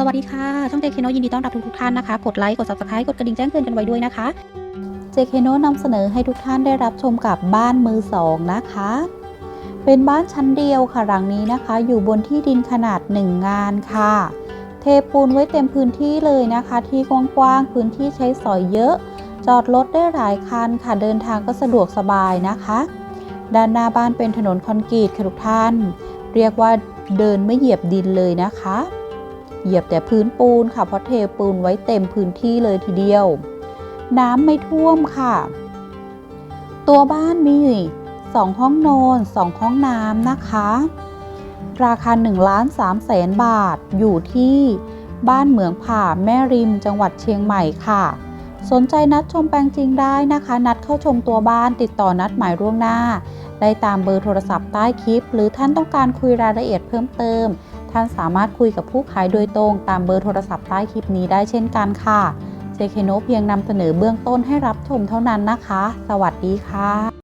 สวัสดีค่ะ ช่องเจคโนยินดีต้อนรับทุกๆท่านนะคะ กดไลค์ กด subscribe กดกระดิ่งแจ้งเตือนกันไว้ด้วยนะคะเจคโนนำเสนอให้ทุกท่านได้รับชมกับบ้านมือสองนะคะ เป็นบ้านชั้นเดียวค่ะหลังนี้นะคะ อยู่บนที่ดินขนาด 1 งานค่ะ เทปูนไว้เต็มพื้นที่เลยนะคะ ที่กว้างๆพื้นที่ใช้สอยเยอะ จอดรถได้หลายคันค่ะเดินทางก็สะดวกสบายนะคะ ด้านหน้าบ้านเป็นถนนคอนกรีตค่ะทุกท่าน เรียกว่าเดินไม่เหยียบดินเลยนะคะ เหยียบแต่พื้นปูนค่ะ เพราะเทปูนไว้เต็มพื้นที่เลยทีเดียว น้ำไม่ท่วมค่ะ ตัวบ้านมี2ห้องนอน2ห้องน้ำนะคะ ราคา1ล้าน3แสนบาทอยู่ที่บ้านเหมืองผ่าแม่ริมจังหวัดเชียงใหม่ค่ะ สนใจนัดชมแปลงจริงได้นะคะ นัดเข้าชมตัวบ้านติดต่อนัดหมายล่วงหน้า ได้ตามเบอร์โทรศัพท์ใต้คลิป หรือท่านต้องการคุยรายละเอียดเพิ่มเติม ท่านสามารถคุยกับผู้ขายโดยตรงตามเบอร์โทรศัพท์ใต้คลิปนี้ได้เช่นกันค่ะ เจเคโนเพียงนำเสนอเบื้องต้นให้รับชมเท่านั้นนะคะ สวัสดีค่ะ